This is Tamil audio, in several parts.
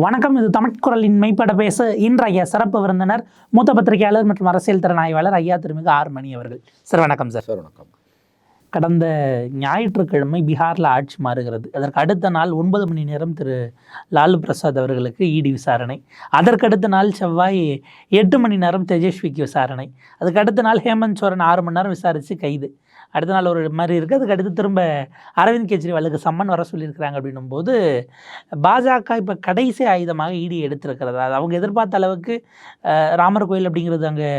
வணக்கம் இது தமிழ்குரலின் மெய்ப்பட பேச இன்றைய சிறப்பு விருந்தினர் மூத்த பத்திரிகையாளர் மற்றும் அரசியல் திறன் ஆய்வாளர் ஐயா திருமிகு ஆர் மணி அவர்கள். சார் வணக்கம் சார். சார் வணக்கம். கடந்த ஞாயிற்றுக்கிழமை பீகாரில் ஆட்சி மாறுகிறது. அதற்கு அடுத்த நாள் ஒன்பது மணி நேரம் திரு. லாலு பிரசாத் அவர்களுக்கு இடி விசாரணை. அதற்கு அடுத்த நாள் செவ்வாய் எட்டு மணி நேரம் தேஜஸ்விக்கு விசாரணை. அதுக்கு அடுத்த நாள் ஹேமந்த் சோரன் ஆறு மணி நேரம் விசாரித்து கைது. அடுத்த நாள் ஒரு மாதிரி இருக்குது அதுக்கு அடுத்து திரும்ப அரவிந்த் கெஜ்ரிவாலுக்கு சம்மன் வர சொல்லியிருக்கிறாங்க அப்படின்னும் போது பாஜக இப்போ கடைசி ஆயுதமாக இடி எடுத்திருக்கிறது? அது அவங்க எதிர்பார்த்த அளவுக்கு ராமர் கோயில் அப்படிங்கிறது அங்கே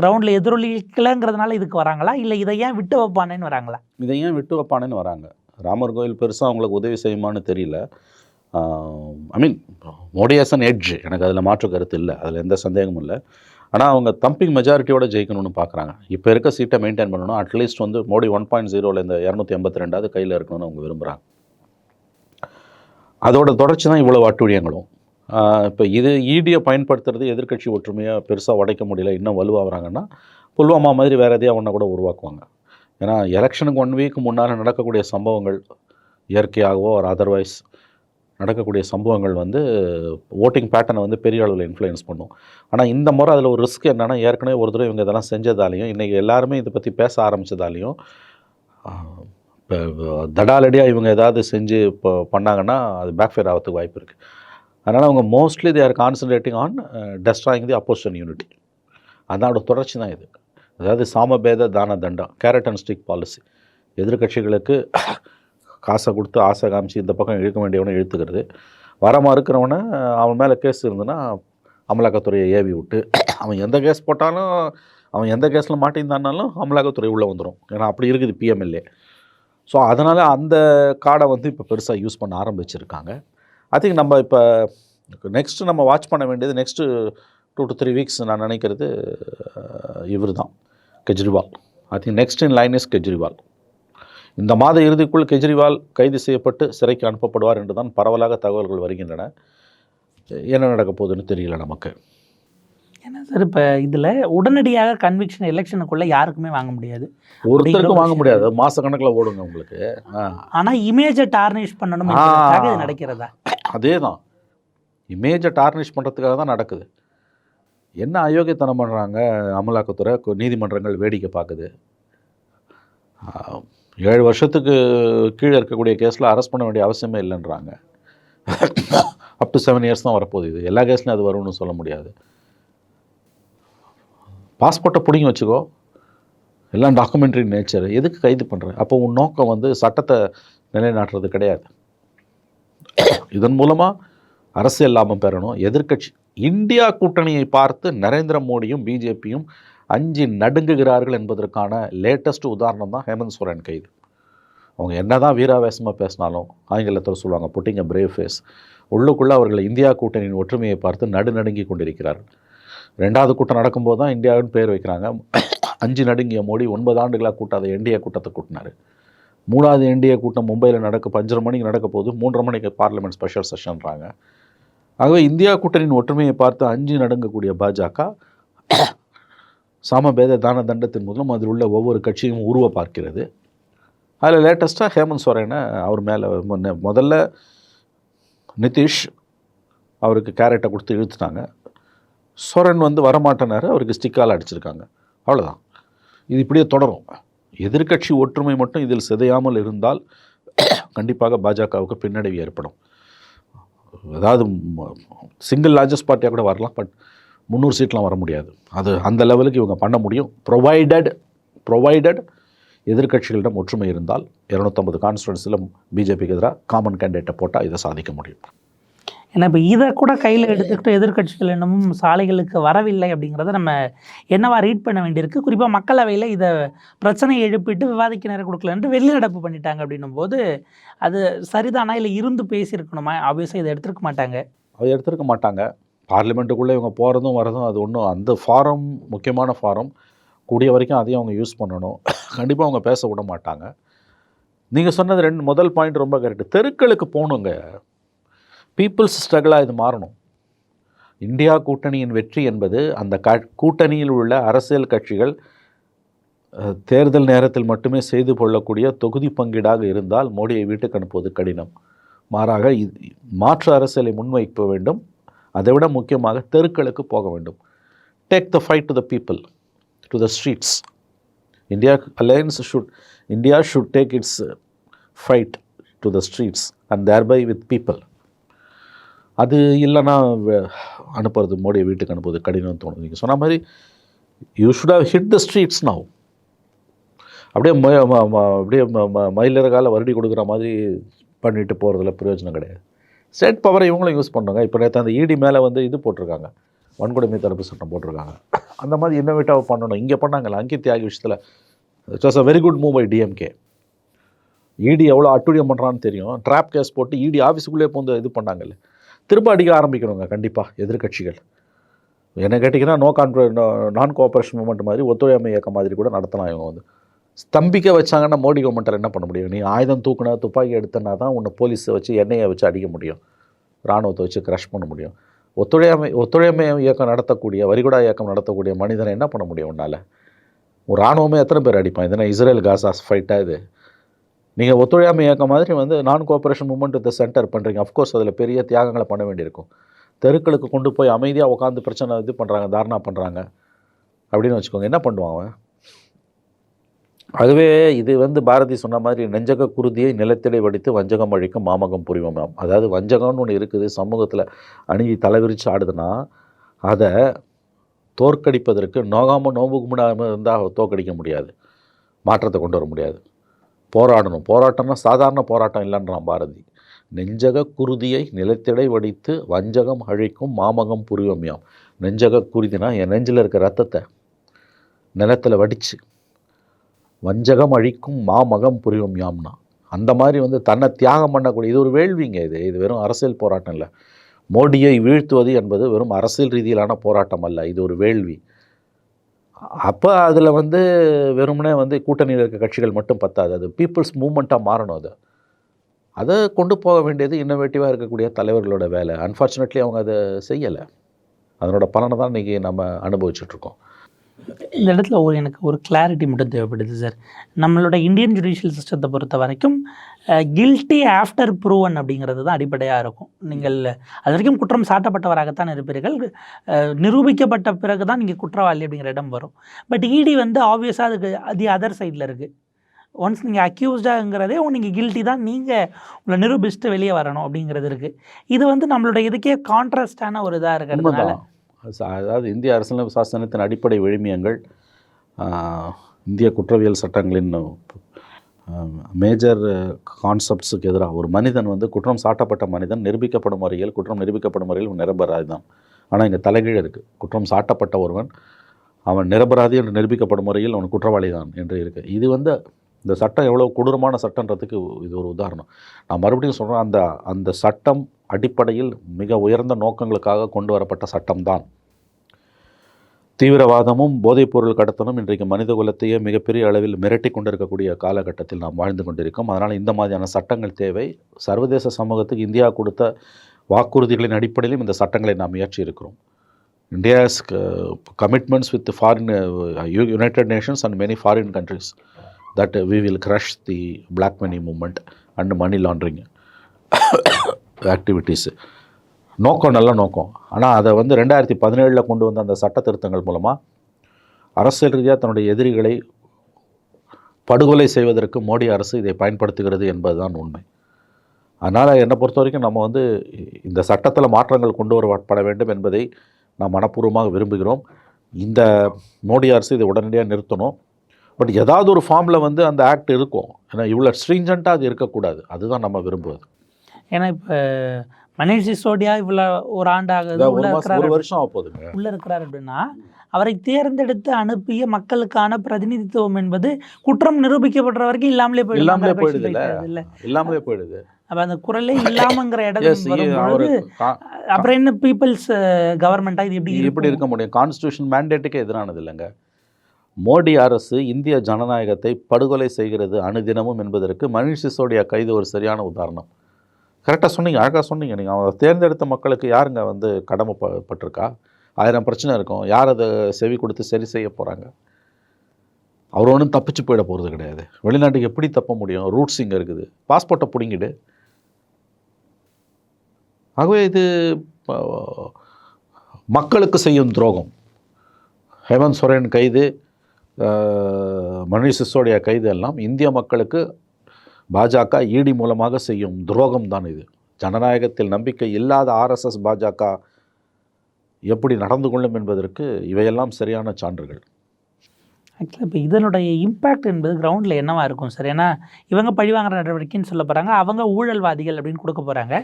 கிரவுண்டில் எதிரொலிக்கலங்கிறதுனால இதுக்கு வராங்களா? இல்லை இதை ஏன் விட்டு வைப்பானேன்னு வராங்களா? இதை ஏன் விட்டு வைப்பானேன்னு வராங்க. ராமர் கோயில் பெருசாக அவங்களுக்கு உதவி செய்யுமான்னு தெரியல. I mean Modi has an edge எனக்கு அதில் மாற்று கருத்து இல்லை. அதில் எந்த சந்தேகமும் இல்லை. ஆனால் அவங்க தம்பிங் மெஜாரிட்டியோட ஜெயிக்கணும்னு பார்க்குறாங்க இப்போ இருக்க சீட்டை மெயின்டைன் பண்ணணும் அட்லீஸ்ட் வந்து மோடி ஒன் பாயிண்ட் ஜீரோவில் இந்த இரநூத்தி எண்பத்தி ரெண்டாவது கையில் இருக்கணும்னு அவங்க விரும்புகிறாங்க அதோட தொடர்ச்சி தான் இவ்வளோ அட்டுழியங்களும். இப்போ இது ஈடியை பயன்படுத்துறது எதிர்க்கட்சி ஒற்றுமையாக பெருசாக உடைக்க முடியல இன்னும் வலுவாகிறாங்கன்னா புல்வாமா மாதிரி வேறு எதையாக ஒன்றை கூட உருவாக்குவாங்க. ஏன்னா எலெக்ஷனுக்கு ஒன் வீக் முன்னால் நடக்கக்கூடிய சம்பவங்கள் இயற்கையாகவோ ஒரு அதர்வைஸ் நடக்கக்கூடிய சம்பவங்கள் வந்து ஓட்டிங் பேட்டர்னை வந்து பெரிய அளவில் இன்ஃப்ளூயன்ஸ் பண்ணும். ஆனால் இந்த முறை அதில் ஒரு ரிஸ்க் என்னென்னா ஏற்கனவே ஒரு தடவை இவங்க இதெல்லாம் செஞ்சதாலையும் இன்றைக்கி எல்லாருமே இதை பற்றி பேச ஆரம்பித்ததாலையும் இப்போ தடாலடியாக இவங்க ஏதாவது செஞ்சு இப்போ பண்ணாங்கன்னா அது பேக்ஃபயர் ஆகிறதுக்கு வாய்ப்பு இருக்குது அதனால் அவங்க mostly they are concentrating on destroying the opposition unity அதோட தொடர்ச்சி தான் இது. அதாவது சாமபேத தான தண்டம் கேரட் அண்ட் ஸ்டிக் பாலிசி எதிர்க்கட்சிகளுக்கு காசை கொடுத்து ஆசை காமிச்சு இந்த பக்கம் இழுக்க வேண்டியவனை இழுத்துக்கிறது. வரமாக இருக்கிறவனை அவன் மேலே கேஸ் இருந்ததுன்னா அமலாக்கத்துறையை ஏவி விட்டு அவன் எந்த கேஸ் போட்டாலும் அவன் எந்த கேஸில் மாட்டியிருந்தானாலும் அமலாக்கத்துறை உள்ளே வந்துடும் ஏன்னா அப்படி இருக்குது பிஎம்எல்ஏ ஸோ அதனால் அந்த கார்டை வந்து இப்போ பெருசாக யூஸ் பண்ண ஆரம்பிச்சிருக்காங்க. ஐ திங்க் நம்ம இப்போ நெக்ஸ்ட்டு நம்ம வாட்ச் பண்ண வேண்டியது next two to three weeks நான் நினைக்கிறது இவர் தான் Kejriwal. I think next in line is Kejriwal. இந்த மாத இறுதிக்குள் கெஜ்ரிவால் கைது செய்யப்பட்டு சிறைக்கு அனுப்பப்படுவார் என்று தான் பரவலாக தகவல்கள் வருகின்றன. என்ன நடக்க போகுதுன்னு தெரியல நமக்கு. ஏன்னா சார் இப்போ இதில் உடனடியாக கன்விக்ஷன் எலெக்ஷனுக்குள்ளே யாருக்குமே வாங்க முடியாது. ஒருத்தருக்கும் வாங்க முடியாது. மாத கணக்கில் ஓடுங்க உங்களுக்கு. ஆனால் இமேஜை டார்னிஷ் பண்ணணும் இது நடக்கிறதா? அதே தான் இமேஜை டார்னிஷ் பண்ணுறதுக்காக தான் நடக்குது. என்ன அயோக்கியத்தனம் பண்ணுறாங்க அமலாக்கத்துறை? நீதிமன்றங்கள் வேடிக்கை பார்க்குது. ஏழு வருஷத்துக்கு கீழே இருக்கக்கூடிய கேஸில் அரெஸ்ட் பண்ண வேண்டிய அவசியமே இல்லைன்றாங்க. அப் டு செவன் இயர்ஸ் தான் வரப்போகுது இது. எல்லா கேஸ்லையும் அது வரும்னு சொல்ல முடியாது. பாஸ்போர்ட்டை பிடிங்கி வச்சுக்கோ. எல்லாம் டாக்குமெண்ட்ரி நேச்சர் எதுக்கு கைது பண்ணுற அப்போ உன் நோக்கம் வந்து சட்டத்தை நிலைநாட்டுறது கிடையாது. இதன் மூலமாக அரசியல் லாபம் பெறணும். எதிர்க்கட்சி இந்தியா கூட்டணியை பார்த்து நரேந்திர மோடியும் பிஜேபியும் அஞ்சு நடுங்குகிறார்கள் என்பதற்கான லேட்டஸ்ட் உதாரணம் தான் ஹேமந்த் சோரன் கைது. அவங்க என்ன தான் வீராவேசமாக பேசினாலும் ஆங்கிலத்தில் சொல்லுவாங்க புட்டிங்க பிரேவ் ஃபேஸ் உள்ளுக்குள்ளே அவர்கள் இந்தியா கூட்டணியின் ஒற்றுமையை பார்த்து நடுநடுங்கி கொண்டிருக்கிறார்கள். ரெண்டாவது கூட்டம் நடக்கும்போது தான் இந்தியாவின் பேர் வைக்கிறாங்க. அஞ்சு நடுங்கிய மோடி ஒன்பது ஆண்டுகளாக கூட்டாத என்டிஏ கூட்டத்தை கூட்டினார். மூணாவது என்டிஏ கூட்டம் மும்பையில் நடக்க பஞ்சரை மணிக்கு நடக்க போது மூன்றரை மணிக்கு பார்லிமெண்ட் ஸ்பெஷல் செஷன்றாங்க ஆகவே இந்தியா கூட்டணியின் ஒற்றுமையை பார்த்து அஞ்சு நடுங்கக்கூடிய பாஜக சாமபேத தான தண்டத்தின் மூலம் அதில் உள்ள ஒவ்வொரு கட்சியும் உருவ பார்க்கிறது. அதில் லேட்டஸ்ட்டாக ஹேமந்த் சோரனை அவர் மேலே முதல்ல நிதிஷ் அவருக்கு கேரட்டை கொடுத்து இழுத்துட்டாங்க. சோரன் வந்து வரமாட்டேனாரு அவருக்கு ஸ்டிக்கால் அடிச்சிருக்காங்க. அவ்வளோதான் இது இப்படியே தொடரும். எதிர்க்கட்சி ஒற்றுமை மட்டும் இதில் சிதையாமல் இருந்தால் கண்டிப்பாக பாஜகவுக்கு பின்னடைவு ஏற்படும். அதாவது சிங்கிள் லார்ஜஸ்ட் பார்ட்டியாக கூட வரலாம் பட் முந்நூறு சீட்லாம் வர முடியாது. அது அந்த லெவலுக்கு இவங்க பண்ண முடியும். ப்ரொவைடட் ப்ரொவைடட் எதிர்க்கட்சிகளிடம் ஒற்றுமை இருந்தால் இரநூத்தம்பது கான்ஸ்டுவன்சியில் பிஜேபிக்கு எதிராக காமன் கேண்டிடேட்டை போட்டால் இதை சாதிக்க முடியும். ஏன்னா இப்போ இதை கூட கையில் எடுத்துக்கிட்டு எதிர்க்கட்சிகள் இன்னமும் சாலைகளுக்கு வரவில்லை அப்படிங்கிறத நம்ம என்னவா ரீட் பண்ண வேண்டியிருக்கு? குறிப்பாக மக்களவையில் இதை பிரச்சனையை எழுப்பிட்டு விவாதிக்க நேரம் கொடுக்கலன்ட்டு வெளிநடப்பு பண்ணிட்டாங்க அப்படின்னும் போது அது சரிதானா? இல்லை இருந்து பேசியிருக்கணுமா? ஆப்வியஸாக இதை எடுத்துருக்க மாட்டாங்க. அதை எடுத்திருக்க மாட்டாங்க. பார்லிமெண்ட்டுக்குள்ளே இவங்க போகிறதும் வரதும் அது ஒன்றும் அந்த ஃபாரம் முக்கியமான ஃபாரம் கூடிய வரைக்கும் அதையும் அவங்க யூஸ் பண்ணணும். கண்டிப்பாக அவங்க பேச விட மாட்டாங்க. நீங்கள் சொன்னது ரெண்டு முதல் பாயிண்ட் ரொம்ப கரெக்டு தெருக்களுக்கு போகணுங்க. பீப்புள்ஸ் ஸ்ட்ரகிளாக இது மாறணும். இந்தியா கூட்டணியின் வெற்றி என்பது அந்த க கூட்டணியில் உள்ள அரசியல் கட்சிகள் தேர்தல் நேரத்தில் மட்டுமே செய்து கொள்ளக்கூடிய தொகுதி பங்கீடாக இருந்தால் மோடியை வீட்டுக்கு அனுப்புவது கடினம். மாறாக இது மாற்று அரசியலை முன்வைக்க வேண்டும். அதை விட முக்கியமாக தெருக்களுக்கு போக வேண்டும். Take the fight to the people to the streets India alliance should India should take its fight to the streets and thereby with people அது இல்லைன்னா அனுப்புறது மோடியை வீட்டுக்கு அனுப்புறது கடினம் தோணும் நீங்கள் சொன்ன மாதிரி you should have hit the streets now அப்படியே அப்படியே ம- ம- மயிலிறகால வருடி கொடுக்குற மாதிரி பண்ணிட்டு போகிறதுல பிரயோஜனம் கிடையாது. ஸ்டேட் பவரை இவங்களும் யூஸ் பண்ணுங்க இப்போ நேற்று அந்த இடி மேலே வந்து இது போட்டிருக்காங்க. வன்கொடுமை தடுப்பு சட்டம் போட்டிருக்காங்க. அந்த மாதிரி இன்னோவேட்டாக பண்ணணும். இங்கே பண்ணாங்கல்ல அங்கே தியாகி விஷயத்தில். It's was a very good move by DMK ED எவ்வளோ அட்டுழியம் பண்ணுறான்னு தெரியும். ட்ராப் கேஸ் போட்டு இடி ஆஃபீஸுக்குள்ளே போந்து இது பண்ணாங்கல்ல. திரும்ப அடிக்க ஆரம்பிக்கணுங்க கண்டிப்பாக எதிர்க்கட்சிகள். என்ன கேட்டிங்கன்னா நோ கான் நான் கோஆப்ரேஷன் மூமெண்ட் மாதிரி ஒத்துழையாமை இயக்கம் மாதிரி கூட நடத்தலாம் இவங்க வந்து. ஸ்தம்பிக்க வச்சாங்கன்னா மோடி கவர்மெண்ட்டில் என்ன பண்ண முடியும்? நீ ஆயுதம் தூக்குனா துப்பாக்கி எடுத்தனா தான் உன்னை போலீஸை வச்சு எண்ணெயை வச்சு அடிக்க முடியும். இராணுவத்தை வச்சு க்ரஷ் பண்ண முடியும். ஒத்துழையாமை ஒத்துழையாமை இயக்கம் நடத்தக்கூடிய வரிகுடா இயக்கம் நடத்தக்கூடிய மனிதனை என்ன பண்ண முடியும் உன்னால்? ஒரு இராணுவமே எத்தனை பேர் அடிப்பான்? இதனால் இஸ்ரேல் காசாஸ் ஃபைட்டாக இது? நீங்கள் ஒத்துழையாமை இயக்கம் மாதிரி வந்து நான் கோஆப்ரேஷன் மூமெண்ட் இந்த சென்டர் பண்ணுறீங்க அஃப்கோர்ஸ் அதில் பெரிய தியாகங்களை பண்ண வேண்டியிருக்கும். தெருக்களுக்கு கொண்டு போய் அமைதியாக உட்காந்து பிரச்சனை இது பண்ணுறாங்க தாரணா பண்ணுறாங்க அப்படின்னு வச்சுக்கோங்க. என்ன பண்ணுவான் அதுவே இது வந்து பாரதி சொன்ன மாதிரி நெஞ்சக குருதியை நிலத்திலே வடித்து வஞ்சகம் அழிக்கும் மாமகம் புரிவமாம். அதாவது வஞ்சகம்னு ஒன்று இருக்குது சமூகத்தில் அணுகி தலைவிரிச்சு ஆடுதுன்னா அதை தோற்கடிப்பதற்கு நோகாமல் நோம்பு கும்பிடாமல் இருந்தால் தோற்கடிக்க முடியாது. மாற்றத்தை கொண்டு வர முடியாது. போராடணும். போராட்டம்னா சாதாரண போராட்டம் இல்லைன்றான் பாரதி. நெஞ்சக குருதியை நிலத்திடை வடித்து வஞ்சகம் அழிக்கும் மாமகம் புரிவமியாம் நெஞ்சக குருதினா என் நெஞ்சில் இருக்க ரத்தத்தை நிலத்தில் வடித்து வஞ்சகம் அழிக்கும் மாமகம் புரியும் யாம்னா. அந்த மாதிரி வந்து தன்னை தியாகம் பண்ணக்கூடிய இது ஒரு வேள்விங்க இது. இது வெறும் அரசியல் போராட்டம் இல்லை. மோடியை வீழ்த்துவது என்பது வெறும் அரசியல் ரீதியிலான போராட்டம் அல்ல. இது ஒரு வேள்வி. அப்போ அதில் வந்து வெறுமனே வந்து கூட்டணியில் இருக்க கட்சிகள் மட்டும் பத்தாது. அது பீப்புள்ஸ் மூமெண்ட்டாக மாறணும் அது. அதை கொண்டு போக வேண்டியது இன்னோவேட்டிவாக இருக்கக்கூடிய தலைவர்களோட வேலை. அன்ஃபார்ச்சுனேட்லி அவங்க அதை செய்யலை. அதனோட பலனை தான் இன்றைக்கி நம்ம அனுபவிச்சுட்ருக்கோம் இந்த இடத்துல ஒரு எனக்கு ஒரு கிளாரிட்டி மட்டும் தேவைப்படுது சார் நம்மளோட இந்தியன் ஜுடிஷியல் சிஸ்டத்தை பொறுத்த வரைக்கும் கில்ட்டி ஆஃப்டர் ப்ரூவன் அப்படிங்கிறது தான் அடிப்படையாக இருக்கும். நீங்கள் அது வரைக்கும் குற்றம் சாட்டப்பட்டவராகத்தான் இருப்பீர்கள். நிரூபிக்கப்பட்ட பிறகு தான் நீங்கள் குற்றவாளி அப்படிங்கிற இடம் வரும். பட் இடி வந்து ஆப்வியஸாக அதுக்கு அது அதர் சைடில் இருக்குது ஒன்ஸ் நீங்கள் அக்யூஸ்டாங்கிறதே நீங்கள் கில்ட்டி தான் நீங்கள் உங்களை நிரூபிச்சுட்டு வெளியே வரணும் அப்படிங்கிறது இருக்குது இது வந்து நம்மளோட இதுக்கே கான்ட்ராஸ்டான ஒரு இதாக இருக்கிறதுனால அதாவது இந்திய அரசியலமைப்பு சாசனத்தின் அடிப்படை விழுமியங்கள் இந்திய குற்றவியல் சட்டங்களின் மேஜர் கான்செப்ட்ஸுக்கு எதிராக ஒரு மனிதன் வந்து குற்றம் சாட்டப்பட்ட மனிதன் நிரூபிக்கப்படும் முறையில் குற்றம் நிரூபிக்கப்படும் முறையில் நிரபராதி தான் ஆனால் இங்கே தலைகீழ் இருக்குது குற்றம் சாட்டப்பட்ட ஒருவன் அவன் நிரபராதி என்று நிரூபிக்கப்படும் முறையில் அவன் குற்றவாளி தான் என்று இருக்கு. இது வந்து இந்த சட்டம் எவ்வளோ கொடூரமான சட்டன்றதுக்கு இது ஒரு உதாரணம். நான் மறுபடியும் சொல்கிறேன் அந்த அந்த சட்டம் அடிப்படையில் மிக உயர்ந்த நோக்கங்களுக்காக கொண்டு வரப்பட்ட சட்டம்தான். தீவிரவாதமும் போதைப்பொருள் கடத்தலும் இன்றைக்கு மனித குலத்தையே மிகப்பெரிய அளவில் மிரட்டி கொண்டிருக்கக்கூடிய காலகட்டத்தில் நாம் வாழ்ந்து கொண்டிருக்கோம். அதனால் இந்த மாதிரியான சட்டங்கள் தேவை. சர்வதேச சமூகத்துக்கு இந்தியா கொடுத்த வாக்குறுதிகளின் அடிப்படையிலும் இந்த சட்டங்களை நாம் இயற்றி இருக்கிறோம். India's commitments with foreign United Nations and many foreign countries that we will crush the black money movement and money laundering activities நோக்கம் நல்ல நோக்கம். ஆனால் அதை வந்து ரெண்டாயிரத்தி பதினேழில் கொண்டு வந்த அந்த சட்ட திருத்தங்கள் மூலமாக அரசியல் ரீதியாக தன்னுடைய எதிரிகளை படுகொலை செய்வதற்கு மோடி அரசு இதை பயன்படுத்துகிறது என்பதுதான் உண்மை. அதனால் என்னை பொறுத்த வரைக்கும் நம்ம வந்து இந்த சட்டத்தில் மாற்றங்கள் கொண்டு வரப்பட வேண்டும் என்பதை நாம் மனப்பூர்வமாக விரும்புகிறோம். இந்த மோடி அரசு இதை உடனடியாக நிறுத்தணும். பட் ஏதாவது ஒரு ஃபார்மில் வந்து அந்த ஆக்ட் இருக்கும். ஏன்னா இவ்வளோ ஸ்ட்ரிஞ்சண்ட்டாக அது இருக்கக்கூடாது. அதுதான் நம்ம விரும்புவது. ஏன்னா இப்போ மணிஷ் சிசோடியா இவ்வளோ ஒரு ஆண்டு ஆகுது இதான் உள்ள இருக்கிறாரு வருஷம் போகுதுங்க. உள்ள இருக்கிறார் அப்படின்னா அவரை தேர்ந்தெடுத்து அனுப்பிய மக்களுக்கான பிரதிநிதித்துவம் என்பது குற்றம் நிரூபிக்கப்படுற வரைக்கும் இல்லாமலே போயிடும் இல்லாமலே. வைக்கிறது இல்ல. இல்லாமலே போயிடுது. அப்ப அந்த குரலே இல்லாமங்கிற அவர் வரும்பொழுது அப்புறம் என்ன பீப்புள்ஸ் கவர்மெண்டா இது எப்படி எப்படி? இருக்க முடியும்? கான்ஸ்டியூஷன் மேண்டேட்டுக்கே எதிரானது இல்லைங்க. மோடி அரசு இந்திய ஜனநாயகத்தை படுகொலை செய்கிறது அனுதினமும் என்பதற்கு மணிஷ் சிசோடியா கைது ஒரு சரியான உதாரணம். கரெக்டாக சொன்னீங்க அழகாக சொன்னீங்க நீங்கள் அவங்க தேர்ந்தெடுத்த மக்களுக்கு யாருங்க வந்து கடமைப்பட்டிருக்கா ஆயிரம் பிரச்சனை இருக்கும். யார் அதை செவி கொடுத்து சரி செய்ய போகிறாங்க அவர் ஒன்றும் தப்பிச்சு போயிட போகிறது கிடையாது. வெளிநாட்டுக்கு எப்படி தப்ப முடியும்? ரூட்ஸ் இங்கே இருக்குது. பாஸ்போர்ட்டை பிடிங்கிடு. ஆகவே இது மக்களுக்கு செய்யும் துரோகம். ஹேமந்த் சோரன் கைது ஆ, சிசோடியா கைது எல்லாம் இந்திய மக்களுக்கு பாஜக ஈடி மூலமாக செய்யும் துரோகம் தான் இது. ஜனநாயகத்தில் நம்பிக்கை இல்லாத ஆர்எஸ்எஸ் பாஜக எப்படி நடந்து கொள்ளும் என்பதற்கு இவையெல்லாம் சரியான சான்றுகள். ஆக்சுவலாக இப்போ இதனுடைய இம்பேக்ட் என்பது கிரவுண்டில் என்னவாக இருக்கும் சார் ஏன்னா இவங்க பழிவாங்கிற நடவடிக்கைன்னு சொல்ல போகிறாங்க அவங்க ஊழல்வாதிகள் அப்படின்னு கொடுக்க போகிறாங்க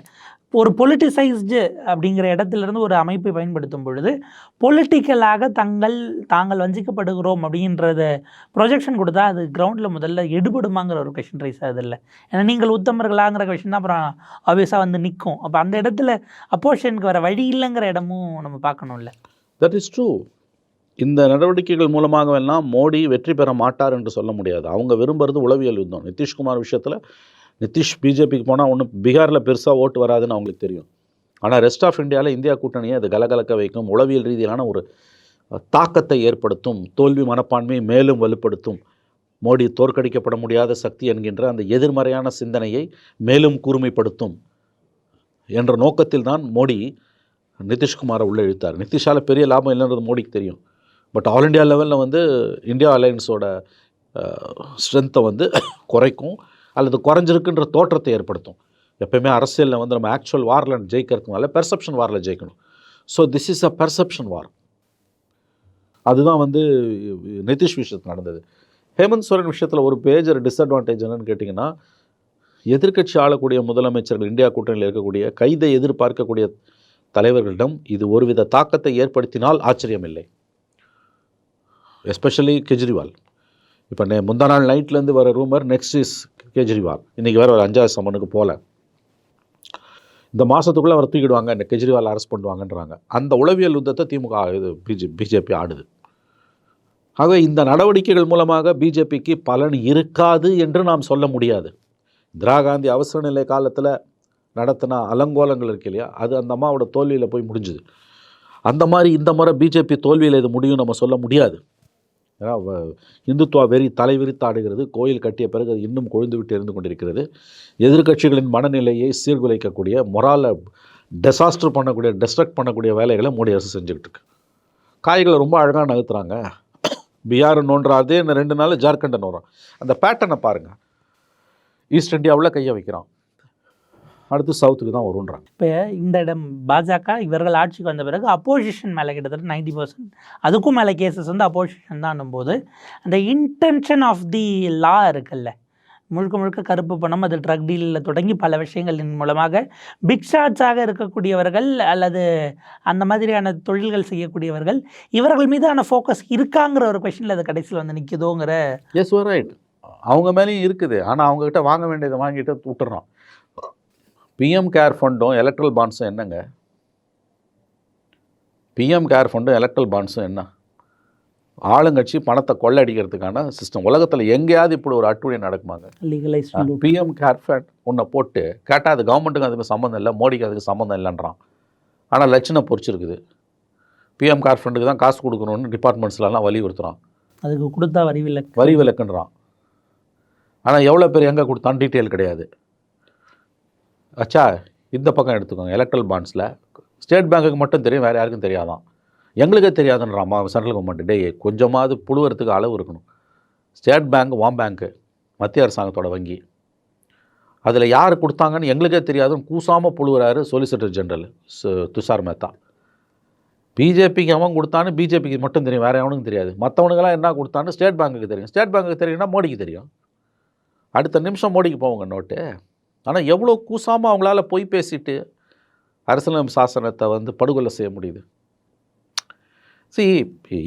ஒரு பொலிட்டிசைஸ்டு அப்படிங்கிற இடத்துல இருந்து ஒரு அமைப்பை பயன்படுத்தும் பொழுது பொலிட்டிக்கலாக தங்கள் தாங்கள் வஞ்சிக்கப்படுகிறோம் அப்படின்றத ப்ரொஜெக்ஷன் கொடுத்தா அது கிரவுண்டில் முதல்ல எடுபடுமாங்கிற ஒரு கொஷின் ரைஸ் ஆகுது இல்லை ஏன்னா நீங்கள் உத்தமர்களாங்கிற கொஷின் தான் அப்புறம் ஆப்வியஸாக வந்து நிற்கும் அப்போ அந்த இடத்துல அப்போஷனுக்கு வர வழி இல்லைங்கிற இடமும் நம்ம பார்க்கணும்ல. தட் இஸ் ட்ரூ இந்த நடவடிக்கைகள் மூலமாகவெல்லாம் மோடி வெற்றி பெற மாட்டார் என்று சொல்ல முடியாது. அவங்க விரும்புறது உளவியல் யுத்தம். நிதிஷ்குமார் விஷயத்தில் நிதிஷ் பிஜேபிக்கு போனால் ஒன்றும் பீகாரில் பெருசாக ஓட்டு வராதுன்னு அவங்களுக்கு தெரியும். ஆனால் ரெஸ்ட் ஆஃப் இந்தியாவில் இந்தியா கூட்டணியை அது கலகலக்க வைக்கும் உளவியல் ரீதியிலான ஒரு தாக்கத்தை ஏற்படுத்தும் தோல்வி மனப்பான்மையை மேலும் வலுப்படுத்தும் மோடி தோற்கடிக்கப்பட முடியாத சக்தி என்கின்ற அந்த எதிர்மறையான சிந்தனையை மேலும் கூர்மைப்படுத்தும் என்ற நோக்கத்தில் தான் மோடி நிதிஷ்குமாரை உள்ளே இழுத்தார். நிதிஷால் பெரிய லாபம் இல்லைன்றது மோடிக்கு தெரியும். பட் ஆல் இண்டியா லெவலில் வந்து இந்தியா அலையன்ஸோட ஸ்ட்ரென்த்தை வந்து குறைக்கும் அல்லது குறைஞ்சிருக்குன்ற தோற்றத்தை ஏற்படுத்தும். எப்பயுமே அரசியலில் வந்து நம்ம ஆக்சுவல் வாரில் ஜெயிக்கிறதுனால பெர்செப்ஷன் வாரில் ஜெயிக்கணும். So this is a perception war அதுதான் வந்து நிதிஷ் விஷயத்தில் நடந்தது. ஹேமந்த் சோரன் விஷயத்தில் ஒரு பேஜர் டிஸ்அட்வான்டேஜ் என்னன்னு கேட்டிங்கன்னா எதிர்க்கட்சி ஆளக்கூடிய முதலமைச்சர்கள் இந்தியா கூட்டணியில் இருக்கக்கூடிய கைதை எதிர்பார்க்கக்கூடிய தலைவர்களிடம் இது ஒருவித தாக்கத்தை ஏற்படுத்தினால் ஆச்சரியமில்லை. எஸ்பெஷலி கெஜ்ரிவால் இப்போ நே முந்தா நாள் நைட்லேருந்து வர ரூமர் நெக்ஸ்ட் இஸ் கெஜ்ரிவால் இன்றைக்கி வேறு ஒரு அஞ்சாவது சம்மனுக்கு போகல இந்த மாதத்துக்குள்ளே அவர் தூக்கிடுவாங்க இந்த கெஜ்ரிவால் அரெஸ்ட் பண்ணுவாங்கன்றாங்க. அந்த உளவியல் யுத்தத்தை திமுக இது பிஜே பிஜேபி ஆடுது. ஆகவே இந்த நடவடிக்கைகள் மூலமாக பிஜேபிக்கு பலன் இருக்காது என்று நாம் சொல்ல முடியாது. இந்திரா காந்தி அவசர நிலை காலத்தில் நடத்தின அலங்கோலங்கள் இருக்கு இல்லையா? அது அந்த அம்மாவோட தோல்வியில் போய் முடிஞ்சுது. அந்த மாதிரி இந்த முறை பிஜேபி தோல்வியில் இது முடியும் நம்ம சொல்ல முடியாது. ஏன்னா இந்துத்துவா வெறி தலைவிரித்தாடுகிறது கோயில் கட்டிய பிறகு அது இன்னும் கொழுந்து விட்டு இருந்து கொண்டிருக்கிறது. எதிர்க்கட்சிகளின் மனநிலையை சீர்குலைக்கக்கூடிய மொராலை டெசாஸ்டர் பண்ணக்கூடிய டெஸ்ட்ரக்ட் பண்ணக்கூடிய வேலைகளை மோடி அரசு செஞ்சுக்கிட்டு இருக்கு. காய்களை ரொம்ப அழகாக நகர்த்துறாங்க. பீகார் நோன்றாதே இந்த ரெண்டு நாள் ஜார்க்கண்டை நோறான் அந்த பேட்டர்னை பாருங்கள் ஈஸ்ட் இந்தியாவில் கையை வைக்கிறான். அடுத்து சவுத்துக்கு தான் வருன்றாங்க இப்போ இந்த இடம் பாஜக இவர்கள் ஆட்சிக்கு வந்த பிறகு அப்போசிஷன் மேலே கிட்டத்தட்ட நைன்டி பர்சன்ட் அதுக்கும் மேலே கேசஸ் வந்து அப்போசிஷன் தான் போது அந்த இன்டென்ஷன் ஆஃப் தி லா இருக்குல்ல முழுக்க முழுக்க கருப்பு பணம் அது ட்ரக் டீலில் தொடங்கி பல விஷயங்களின் மூலமாக பிக் ஷாட்ஸாக இருக்கக்கூடியவர்கள் அல்லது அந்த மாதிரியான தொழில்கள் செய்யக்கூடியவர்கள் இவர்கள் மீதான ஃபோக்கஸ் இருக்காங்கிற ஒரு கொஷனில் அது கடைசியில் வந்து நிற்குதோங்கிற எஸ் ரைட் அவங்க மேலேயும் இருக்குது. ஆனால் அவங்கக்கிட்ட வாங்க வேண்டியதை வாங்கிட்டு விட்டுறான் பிஎம் கேர் ஃபண்டும் எலக்ட்ரல் பாண்ட்ஸும் என்னங்க? பிஎம் கேர் ஃபண்டும் எலக்ட்ரல் பாண்ட்ஸும் என்ன? ஆளுங்கட்சி பணத்தை கொள்ளடிக்கிறதுக்கான சிஸ்டம் உலகத்தில் எங்கேயாவது இப்படி ஒரு அட்டுழியம் நடக்குமாங்க? பிஎம் கேர் ஃபண்ட் ஒன்றை போட்டு கேட்டால் அது கவர்மெண்ட்டுக்கு அதுக்கு சம்மந்தம் இல்லை மோடிக்கு அதுக்கு சம்மந்தம் இல்லைன்றான். ஆனால் லட்சணம் பொறிச்சிருக்குது. பிஎம் கேர் ஃபண்டுக்கு தான் காசு கொடுக்கணும்னு டிபார்ட்மெண்ட்ஸ்லாம் வலியுறுத்துறான். அதுக்கு கொடுத்தா வரி விலக்கு. வரி விலக்குன்றான். ஆனால் எவ்வளோ பேர் எங்கே கொடுத்தான் டீட்டெயில் கிடையாது. அச்சா இந்த பக்கம் எடுத்துக்கோங்க எலக்ட்ரல் பாண்ட்ஸில் ஸ்டேட் பேங்க்குக்கு மட்டும் தெரியும் வேறு யாருக்கும் தெரியாதான். எங்களுக்கே தெரியாதுன்றாமா சென்ட்ரல் கவர்மெண்ட் டே கொஞ்சமாவது புழுவுறதுக்கு அளவு இருக்கணும். ஸ்டேட் பேங்க் வாம் பேங்க்கு மத்திய அரசாங்கத்தோட வங்கி. அதில் யார் கொடுத்தாங்கன்னு எங்களுக்கே தெரியாதுன்னு கூசாமல் புழுகிறாரு சொலிசிட்டர் ஜென்ரல் துஷார் மேத்தா. பிஜேபிக்கு அவன் கொடுத்தான்னு பிஜேபிக்கு மட்டும் தெரியும் வேறு எவனுக்கும் தெரியாது. மற்றவனுக்கெல்லாம் என்ன கொடுத்தான்னு ஸ்டேட் பேங்க்குக்கு தெரியும். ஸ்டேட் பேங்க்குக்கு தெரியும்னா மோடிக்கு தெரியும். அடுத்த நிமிஷம் மோடிக்கு போவாங்க நோட்டு ஆனால் எவ்வளோ கூசாமல் அவங்களால பொய் பேசிட்டு அரசியலமைப்பு சாசனத்தை வந்து படுகொலை செய்ய முடியுது? சி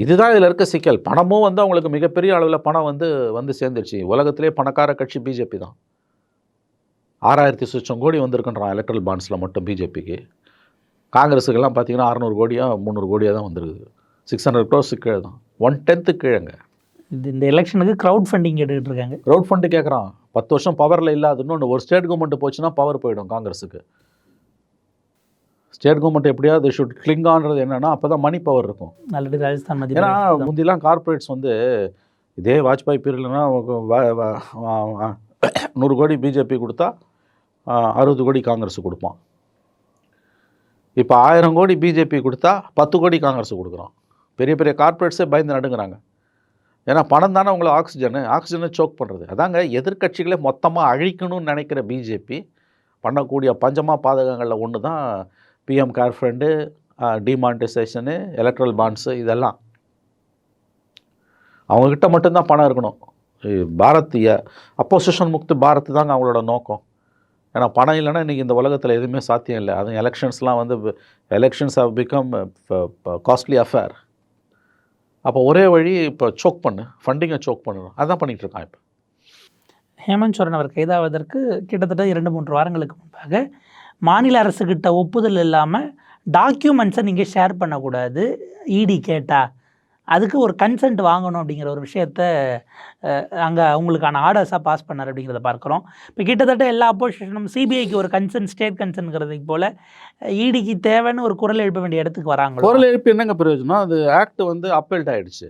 இதுதான் இதில் இருக்க சிக்கல். பணமும் வந்து அவங்களுக்கு மிகப்பெரிய அளவில் பணம் வந்து வந்து சேர்ந்துருச்சு. உலகத்திலே பணக்கார கட்சி பிஜேபி தான். ஆறாயிரத்தி சுச்சம் கோடி வந்திருக்குன்றான் எலக்ட்ரல் பாண்ட்ஸில் மட்டும் பிஜேபிக்கு காங்கிரஸுக்கெல்லாம் பார்த்தீங்கன்னா அறநூறு கோடியாக முந்நூறு கோடியாக தான் வந்துருக்குது. சிக்ஸ் ஹண்ட்ரட் க்ளோஸ் கீழே தான். ஒன் டென்த்து கீழேங்க. இது இந்த எலெக்ஷனுக்கு க்ரௌட் ஃபண்டிங் எடுத்துட்டு இருக்காங்க க்ரௌட் ஃபண்டு கேட்குறான் பத்து வருஷம் பவரில் இல்லாத இன்னொன்று ஒரு ஸ்டேட் கவர்மெண்ட் போச்சுன்னா பவர் போயிடும் காங்கிரஸுக்கு. ஸ்டேட் கவர்மெண்ட் எப்படியாவது ஷுட் கிளிங்கான்றது என்னன்னா அப்போ தான் மணி பவர் இருக்கும். ஆல்ரெடி ராஜஸ்தான் மத்திய ஏன்னா. முந்திலாம் கார்ப்பரேட்ஸ் வந்து இதே வாஜ்பாய் பீரியட்லனா நூறு கோடி பிஜேபி கொடுத்தா அறுபது கோடி காங்கிரஸ் கொடுப்பான். இப்போ ஆயிரம் கோடி பிஜேபி கொடுத்தா பத்து கோடி காங்கிரஸ் கொடுக்குறோம் பெரிய பெரிய கார்ப்பரேட்ஸே பயந்து நடுங்குறாங்க. ஏன்னா பணம் தானே உங்களை ஆக்சிஜனு ஆக்சிஜனை சோக் பண்ணுறது அதாங்க எதிர்க்கட்சிகளை மொத்தமாக அழிக்கணும்னு நினைக்கிற பிஜேபி பண்ணக்கூடிய பஞ்சமா பாதகங்களில் ஒன்று தான் PM care fund demonetisation electoral bonds இதெல்லாம். அவங்கக்கிட்ட மட்டும்தான் பணம் இருக்கணும். பாரதிய அப்போசிஷன் முக்து பாரத் தாங்க அவங்களோட நோக்கம். ஏன்னா பணம் இல்லைன்னா இன்றைக்கி இந்த உலகத்தில் எதுவுமே சாத்தியம் இல்லை. அதுவும் எலெக்ஷன்ஸ்லாம் வந்து elections have become costly affair அப்போ ஒரே வழி இப்போ சோக் பண்ணு ஃபண்டிங்கை சோக் பண்ணணும். அதான் பண்ணிகிட்டு இருக்கான் இப்போ. ஹேமந்த் சோரன் அவர் கைதாவதற்கு கிட்டத்தட்ட இரண்டு மூன்று வாரங்களுக்கு முன்பாக மாநில அரசுக்கிட்ட ஒப்புதல் இல்லாமல் டாக்குமெண்ட்ஸை நீங்கள் ஷேர் பண்ணக்கூடாது. இடி கேட்டால் அதுக்கு ஒரு கன்சென்ட் வாங்கணும் அப்படிங்கிற ஒரு விஷயத்த அங்கே அவங்களுக்கான ஆர்டர்ஸாக பாஸ் பண்ணார் அப்படிங்கிறத பார்க்குறோம். இப்போ கிட்டத்தட்ட எல்லா அப்போசிஷனும் சிபிஐக்கு ஒரு கன்சென்ட் ஸ்டேட் கன்சென்ட்ங்கிறது போல் இடிக்கு தேவைன்னு ஒரு குரல் எழுப்ப வேண்டிய இடத்துக்கு வராங்க குரல் எழுப்பி என்னங்க பிரயோஜனம்? அது ஆக்ட் வந்து அப்பெல்ட் ஆகிடுச்சு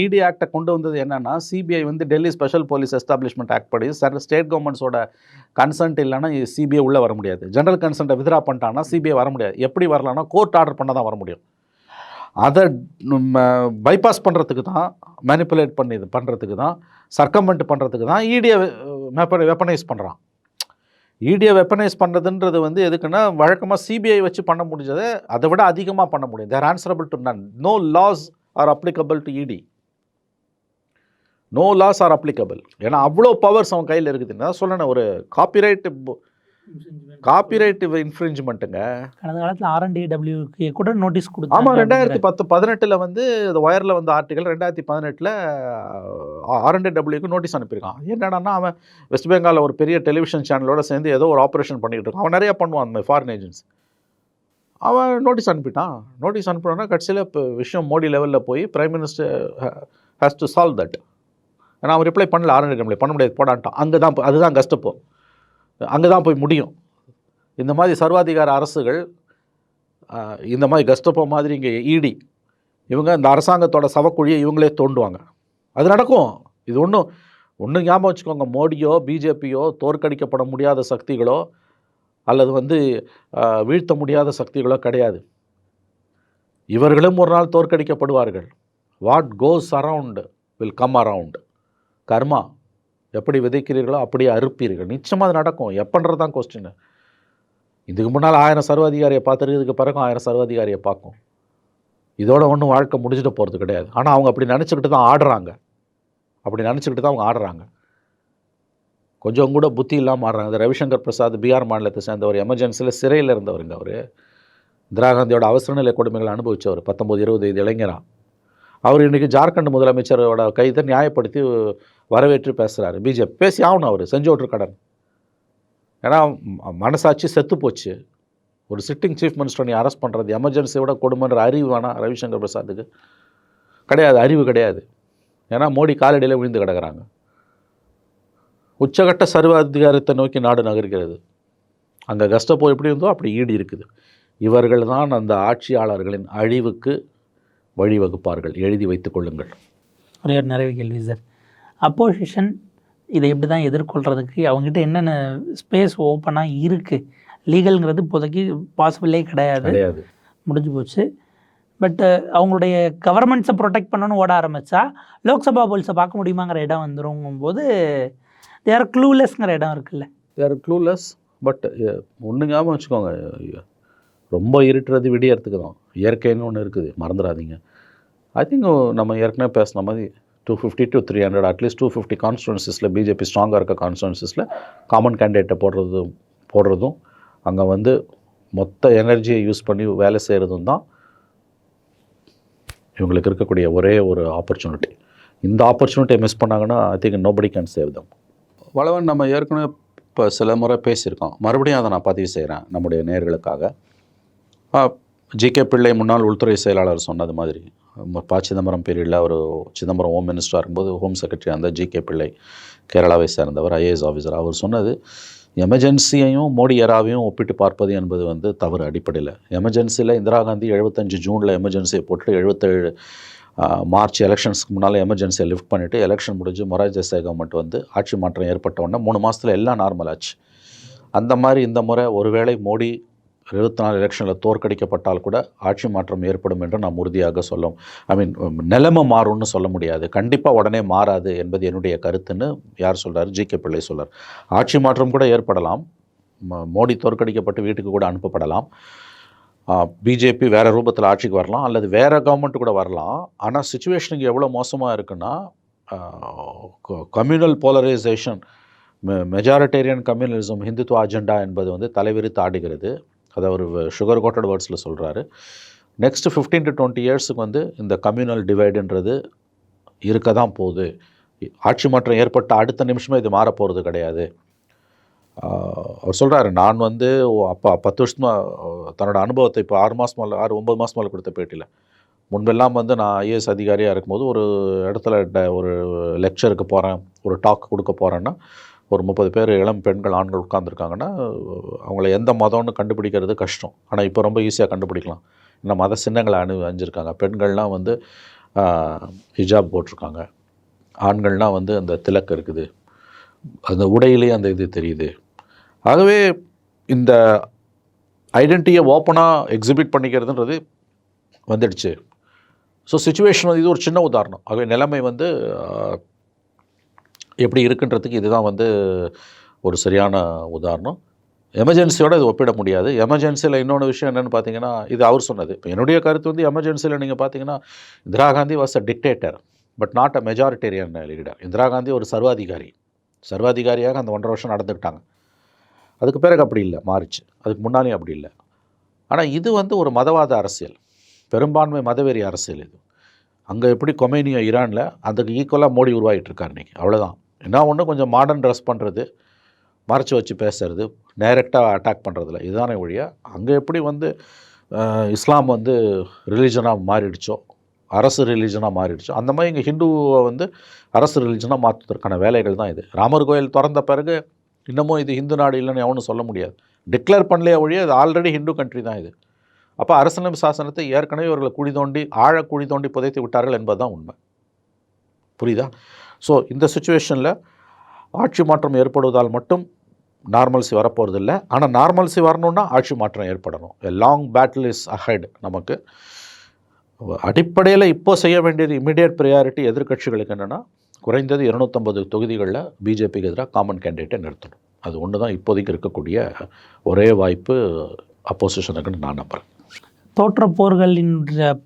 இடி ஆக்டை கொண்டு வந்தது என்னென்னா சிபிஐ வந்து Delhi special police establishment act படி சார் ஸ்டேட் கவர்மெண்ட்ஸோட கன்சென்ட் இல்லைன்னா சிபிஐ உள்ளே வர முடியாது. ஜென்ரல் கன்சென்ட்டை வித்ரா பண்ணிட்டான்னா சிபிஐ வர முடியாது. எப்படி வரலான்னா கோர்ட் ஆர்டர் பண்ண தான் வர முடியும். அதை பைபாஸ் பண்ணுறதுக்கு தான் மேனிப்புலேட் பண்ணி இது பண்ணுறதுக்கு தான் சர்க்கமெண்ட் பண்ணுறதுக்கு தான் ஈடியை மேப்ப வெப்பனைஸ் பண்ணுறான் ஈடியை வெப்பனைஸ் பண்ணுறதுன்றது வந்து எதுக்குன்னா வழக்கமாக சிபிஐ வச்சு பண்ண முடிஞ்சதை அதை விட அதிகமாக பண்ண முடியும். They're answerable to none no laws are applicable to ED no laws are applicable ஏன்னா அவ்வளோ பவர்ஸ் அவன் கையில் இருக்குதுன்னு தான் சொல்லணும் ஒரு காப்பிரைட் காப்பிரைட் இன்ஃப்ரிஞ்ச்மெண்ட்டுங்க கடந்த காலத்தில் ஆர்என்டிடபிள்யூக்கு கூட நோட்டீஸ் கொடுத்தாங்க ஆமாம் ரெண்டாயிரத்தி பத்து பதினெட்டில் வந்து இந்த ஒயரில் வந்த ஆர்டிகல் ரெண்டாயிரத்தி பதினெட்டில் ஆர்என்டி டபிள்யூக்கு நோட்டீஸ் அனுப்பியிருக்கான். என்னடான்னா அவன் வெஸ்ட் பெங்காலில் ஒரு பெரிய டெலிவிஷன் சேனலோட சேர்ந்து ஏதோ ஒரு ஆப்ரேஷன் பண்ணிக்கிட்டு இருக்கான். அவன் நிறைய பண்ணுவான் அந்த ஃபாரின் ஏஜென்ட்ஸ் அவன் நோட்டீஸ் அனுப்பிட்டான். நோட்டீஸ் அனுப்பினோன்னா கடைசியில் இப்போ விஷயம் மோடி லெவலில் போய் prime minister has to solve that ஏன்னா அவன் ரிப்ளை பண்ணல ஆர்என்டி டபிள்யூ பண்ண முடியாது போடான்ட்டான். அங்கே தான் அதுதான் கஷ்டப்போ. அங்கே தான் போய் முடியும். இந்த மாதிரி சர்வாதிகார அரசுகள் இந்த மாதிரி கஸ்டப்போ மாதிரி இங்கே இடி இவங்க இந்த அரசாங்கத்தோட சவக்குழியை இவங்களே தோண்டுவாங்க. அது நடக்கும். இது ஒன்றும் ஒன்றும் ஞாபகம் வச்சுக்கோங்க. மோடியோ பிஜேபியோ தோற்கடிக்கப்பட முடியாத சக்திகளோ அல்லது வந்து வீழ்த்த முடியாத சக்திகளோ கிடையாது. இவர்களும் ஒரு நாள் தோற்கடிக்கப்படுவார்கள். What goes around will come around karma. எப்படி விதைக்கிறீர்களோ அப்படியே அறுப்பீர்கள். நிச்சயமாக அது நடக்கும். எப்பன்றது தான் கொஸ்டின் இதுக்கு முன்னால் ஆயிரம் சர்வாதிகாரியை பார்த்துருக்கு இதுக்கு பிறகு ஆயிரம் சர்வாதிகாரியை பார்க்கும். இதோட ஒன்றும் வாழ்க்கை முடிஞ்சுட்டு போகிறது கிடையாது. ஆனால் அவங்க அப்படி நினச்சிக்கிட்டு தான் ஆடுறாங்க. அப்படி நினச்சிக்கிட்டு தான் அவங்க ஆடுறாங்க. கொஞ்சம் கூட புத்தி இல்லாமல் ஆடுறாங்க. இந்த ரவிசங்கர் பிரசாத் பீகார் மாநிலத்தை சேர்ந்தவர் எமர்ஜென்சியில் சிறையில் இருந்தவருங்க அவர். இந்திரா காந்தியோட அவசர நிலை கொடுமைகளை அனுபவித்தவர் பத்தொம்போது இருபது இது இளைஞராக அவர் இன்றைக்கி ஜார்க்கண்ட் முதலமைச்சரோட கைதை நியாயப்படுத்தி வரவேற்று பேசுகிறாரு பிஜேபி பேசி ஆகணும் அவர் செஞ்சோட்ரு கடன். ஏன்னா மனசாட்சி செத்து போச்சு. ஒரு சிட்டிங் சீஃப் மினிஸ்டர் நீ அரெஸ்ட் பண்ணுறது எமர்ஜென்சியோட கொடுமைன்ற அறிவு வேணாம் ரவிசங்கர் பிரசாத்துக்கு. கிடையாது அறிவு கிடையாது. ஏன்னா மோடி காலடியில் விழுந்து கிடக்கிறாங்க. உச்சகட்ட சர்வாதிகாரத்தை நோக்கி நாடு நகர்கிறது. அங்கே கஷ்டப்போ எப்படி இருந்தோ அப்படி ஈடு இருக்குது. இவர்கள் தான் அந்த ஆட்சியாளர்களின் அழிவுக்கு வழிவகுப்பார்கள். எழுதி வைத்துக் கொள்ளுங்கள். நிறைவு கேள்வி சார் அப்போசிஷன் இதை எப்படி தான் எதிர்கொள்கிறதுக்கு அவங்ககிட்ட என்னென்ன ஸ்பேஸ் ஓப்பனாக இருக்குது லீகல்ங்கிறது இப்போதைக்கு பாசிபிளே கிடையாது. கிடையாது. முடிஞ்சு போச்சு. பட் அவங்களுடைய கவர்மெண்ட்ஸை ப்ரொடெக்ட் பண்ணணும்னு ஓட ஆரம்பித்தா லோக்சபா போல்ஸை பார்க்க முடியுமாங்கிற இடம் வந்துருங்கும் போது தேர் க்ளூலெஸ்ங்கிற இடம் இருக்குல்ல. தேர் க்ளூலெஸ் பட் ஒன்று ஞாபகம் வச்சுக்கோங்க. ரொம்ப இருட்டுறது விடியறதுக்கு தான் இயற்கைன்னு ஒன்று இருக்குது. மறந்துடாதீங்க. ஐ திங்க் நம்ம ஏற்கனவே பேசின மாதிரி two fifty to three hundred at least two fifty கான்ஸ்டுவன்சிஸில் BJP ஸ்ட்ராங்காக இருக்க கான்ஸ்டுவன்சிஸில் காமன் கேண்டிடேட்டை போடுறதும் போடுறதும் அங்கே வந்து மொத்த எனர்ஜியை யூஸ் பண்ணி வேலை செய்கிறதும் தான் இவங்களுக்கு இருக்கக்கூடிய ஒரே ஒரு ஆப்பர்ச்சுனிட்டி இந்த ஆப்பர்ச்சுனிட்டியை மிஸ் பண்ணாங்கன்னா I think nobody can save them Valavan நம்ம ஏற்கனவே இப்போ சில முறை பேசியிருக்கோம். மறுபடியும் அதை நான் பதிவு செய்கிறேன் நம்முடைய நேர்களுக்காக. ஜிகே பிள்ளை முன்னாள் உள்துறை செயலாளர் சொன்னது மாதிரி. ப சிதம்பரம் பீரியடில் அவர் சிதம்பரம் ஹோம் மினிஸ்டராக இருக்கும்போது ஹோம் செக்ரட்டரி அந்த ஜிகே பிள்ளை கேரளாவை சேர்ந்தவர் ஐஏஎஸ் ஆஃபீஸர் அவர் சொன்னது எமர்ஜென்சியையும் மோடி எராவையும் ஒப்பிட்டு பார்ப்பது என்பது வந்து தவறு அடிப்படையில். எமர்ஜென்சியில் இந்திரா காந்தி எழுபத்தஞ்சு ஜூனில் எமர்ஜென்சியை போட்டு எழுபத்தேழு மார்ச் எலெக்ஷன்ஸ்க்கு முன்னால் எமர்ஜென்சியை லிஃப்ட் பண்ணிவிட்டு எலெக்ஷன் முடிஞ்சு மொராஜ் தேசாய் கவர்மெண்ட் வந்து ஆட்சி மாற்றம் ஏற்பட்ட உடனே மூணு மாதத்தில் எல்லாம் நார்மல் ஆச்சு. அந்த மாதிரி இந்த முறை ஒருவேளை மோடி இருபத்தி நாலு எலெக்ஷனில் தோற்கடிக்கப்பட்டால் கூட ஆட்சி மாற்றம் ஏற்படும் என்று நாம் உறுதியாக சொல்லும். ஐ மீன் நிலைமை மாறும்னு சொல்ல முடியாது. கண்டிப்பாக உடனே மாறாது என்பது என்னுடைய கருத்துன்னு யார் சொல்கிறார் ஜி. கே. பிள்ளை சொல்கிறார் ஆட்சி மாற்றம் கூட ஏற்படலாம். ம- மோடி தோற்கடிக்கப்பட்டு வீட்டுக்கு கூட அனுப்பப்படலாம். பிஜேபி வேறு ரூபத்தில் ஆட்சிக்கு வரலாம் அல்லது வேறு கவர்மெண்ட் கூட வரலாம். ஆனால் சுச்சுவேஷனுக்கு எவ்வளோ மோசமாக இருக்குன்னா communal polarisation majoritarian communalism Hindutva agenda என்பது வந்து தலைவிரித்து ஆடுகிறது. அதை அவர் சுகர் கோட்டட் வேர்ட்ஸில் சொல்கிறாரு நெக்ஸ்ட் ஃபிஃப்டீன் டு டுவெண்ட்டி இயர்ஸுக்கு வந்து இந்த கம்யூனல் டிவைடுன்றது இருக்க தான் போகுது. ஆட்சி மாற்றம் ஏற்பட்ட அடுத்த நிமிஷமே இது மாறப் போகிறது கிடையாது. அவர் சொல்கிறாரு நான் வந்து அப்போ அப்பா பத்து வருஷமாக தன்னோட அனுபவத்தை இப்போ ஆறு மாதம் மேலே ஆறு ஒம்பது மாதம் மேலே கொடுத்த பேட்டியில். முன்பெல்லாம் வந்து நான் ஐஏஎஸ் அதிகாரியாக இருக்கும்போது ஒரு இடத்துல ஒரு லெக்சருக்கு போகிறேன் ஒரு டாக் கொடுக்க போகிறேன்னா ஒரு முப்பது பேர் இளம் பெண்கள் ஆண்கள் உட்காந்துருக்காங்கன்னா அவங்கள எந்த மதம்னு கண்டுபிடிக்கிறது கஷ்டம். ஆனால் இப்போ ரொம்ப ஈஸியாக கண்டுபிடிக்கலாம். இந்த மத சின்னங்களை அணி அணிஞ்சிருக்காங்க. பெண்கள்லாம் வந்து ஹிஜாப் போட்டிருக்காங்க. ஆண்கள்னால் வந்து அந்த திலக்கு இருக்குது. அந்த உடையிலேயே அந்த இது தெரியுது. ஆகவே இந்த ஐடென்டிட்டியை ஓப்பனாக எக்ஸிபிட் பண்ணிக்கிறதுன்றது வந்துடுச்சு. ஸோ சுச்சுவேஷன் வந்து இது ஒரு சின்ன உதாரணம். ஆகவே நிலைமை வந்து எப்படி இருக்குன்றதுக்கு இதுதான் வந்து ஒரு சரியான உதாரணம். எமர்ஜென்சியோட இது ஒப்பிட முடியாது. எமர்ஜென்சியில் இன்னொன்று விஷயம் என்னென்னு பார்த்தீங்கன்னா இது அவர் சொன்னது. இப்போ என்னுடைய கருத்து வந்து எமர்ஜென்சியில் நீங்கள் பார்த்தீங்கன்னா Indira Gandhi was a dictator but not a majoritarian leader Indira Gandhi ஒரு சர்வாதிகாரி. சர்வாதிகாரியாக அந்த ஒன்றரை வருஷம் நடந்துக்கிட்டாங்க. அதுக்கு பிறகு அப்படி இல்லை மாறிச்சு. அதுக்கு முன்னாலேயும் அப்படி இல்லை. ஆனால் இது வந்து ஒரு மதவாத அரசியல். பெரும்பான்மை மதவெறி அரசியல் இது. அங்கே எப்படி கொமேனியா ஈரானில் அதுக்கு ஈக்குவலாக மோடி உருவாகிட்டு இருக்கார் இன்றைக்கி அவ்வளோதான் என்ன ஒன்று கொஞ்சம் மாடர்ன் ட்ரெஸ் பண்ணுறது மறைச்சு வச்சு பேசுறது டைரெக்டாக அட்டாக் பண்ணுறதில்ல இதுதானே ஒழிய அங்கே எப்படி வந்து இஸ்லாம் வந்து ரிலீஜனாக மாறிடுச்சோ அரசு ரிலீஜனாக மாறிடுச்சோ அந்த மாதிரி இங்கே ஹிந்துவை வந்து அரசு ரிலீஜனாக மாற்றுவதற்கான வேலைகள் தான் இது. ராமர் கோயில் திறந்த பிறகு இன்னமும் இது ஹிந்து நாடு இல்லைன்னு எவனும் சொல்ல முடியாது. டிக்ளேர் பண்ணலையே ஒழிய அது ஆல்ரெடி ஹிந்து கண்ட்ரி தான் இது. அப்போ அரசியலமைப்பு சாசனத்தை ஏற்கனவே இவர்களை குழி தோண்டி ஆழ குழி தோண்டி புதைத்து விட்டார்கள் என்பதுதான் உண்மை. புரியுதா? ஸோ இந்த சுச்சுவேஷனில் ஆட்சி மாற்றம் ஏற்படுவதால் மட்டும் நார்மல்சி வரப்போகிறதில்ல ஆனால் நார்மல்சி வரணும்னா ஆட்சி மாற்றம் ஏற்படணும். A long battle is ahead நமக்கு. அடிப்படையில் இப்போ செய்ய வேண்டியது இமீடியட் ப்ரையாரிட்டி எதிர்க்கட்சிகளுக்கு என்னென்னா குறைந்தது இருநூத்தம்பது தொகுதிகளில் பிஜேபிக்கு எதிராக காமன் கேண்டிடேட்டை நிறுத்தணும். அது ஒன்று தான் இப்போதைக்கு இருக்கக்கூடிய ஒரே வாய்ப்பு அப்போசிஷனுக்குன்னு நான் நம்புகிறேன் தோற்ற போர்களின்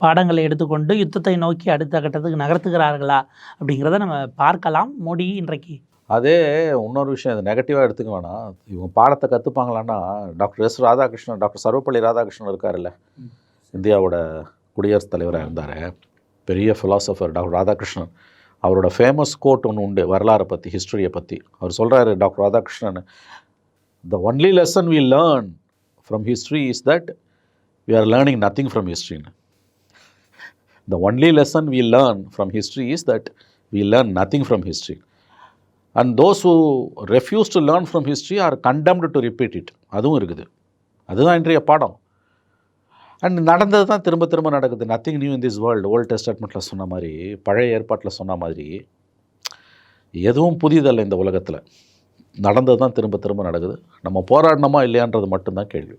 பாடங்களை எடுத்துக்கொண்டு யுத்தத்தை நோக்கி அடுத்த கட்டத்துக்கு நகர்த்துகிறார்களா அப்படிங்கிறத நம்ம பார்க்கலாம். மோடி இன்றைக்கு. அதே இன்னொரு விஷயம் இது நெகட்டிவாக எடுத்துக்க வேணாம். இவங்க பாடத்தை கற்றுப்பாங்களான்னா doctor S Radhakrishnan doctor Sarvepalli Radhakrishnan இருக்காருல்ல. இந்தியாவோட குடியரசுத் தலைவராக இருந்தார். பெரிய ஃபிலாசபர் டாக்டர் ராதாகிருஷ்ணன். அவரோட ஃபேமஸ் கோட் ஒன்று உண்டு வரலாறை பற்றி ஹிஸ்டரியை பற்றி அவர் சொல்கிறாரு doctor Radhakrishnan the only lesson we learn from history is that we are learning nothing from ஹிஸ்ட்ரின்னு the only lesson we learn from history is that we learn nothing from history and those who refuse to learn from history are condemned to repeat it அதுவும் இருக்குது. அதுதான் இன்றைய பாடம். அண்ட் நடந்தது தான் திரும்ப திரும்ப நடக்குது. Nothing new in this world old டெஸ்டட்மெண்ட்டில் சொன்ன மாதிரி பழைய ஏற்பாட்டில் சொன்ன மாதிரி எதுவும் புதியதல்ல இந்த உலகத்தில். நடந்தது தான் திரும்ப திரும்ப நடக்குது. நம்ம போராடணுமா இல்லையான்றது மட்டும்தான் கேள்வி.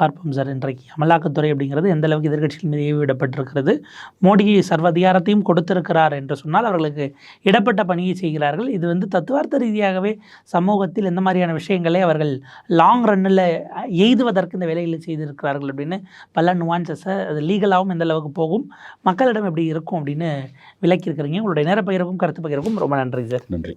பார்ப்போம் சார். இன்றைக்கு அமலாக்கத்துறை அப்படிங்கிறது எந்த அளவுக்கு எதிர்க்கட்சிகள் மீது ஏவி மோடி சர்வதிகாரத்தையும் கொடுத்திருக்கிறார் என்று சொன்னால் அவர்களுக்கு இடப்பட்ட பணியை செய்கிறார்கள். இது வந்து தத்துவார்த்த ரீதியாகவே சமூகத்தில் எந்த மாதிரியான விஷயங்களை அவர்கள் லாங் ரன்னில் எய்துவதற்கு இந்த வேலைகளை செய்திருக்கிறார்கள் அப்படின்னு பல நுவான்சஸை அது லீகலாகவும் எந்த அளவுக்கு போகும் மக்களிடம் எப்படி இருக்கும் அப்படின்னு விளக்கியிருக்கிறீங்க. உங்களுடைய நேர பகிர்வுக்கும் கருத்து பகிர்வுக்கும் ரொம்ப நன்றி சார். நன்றி.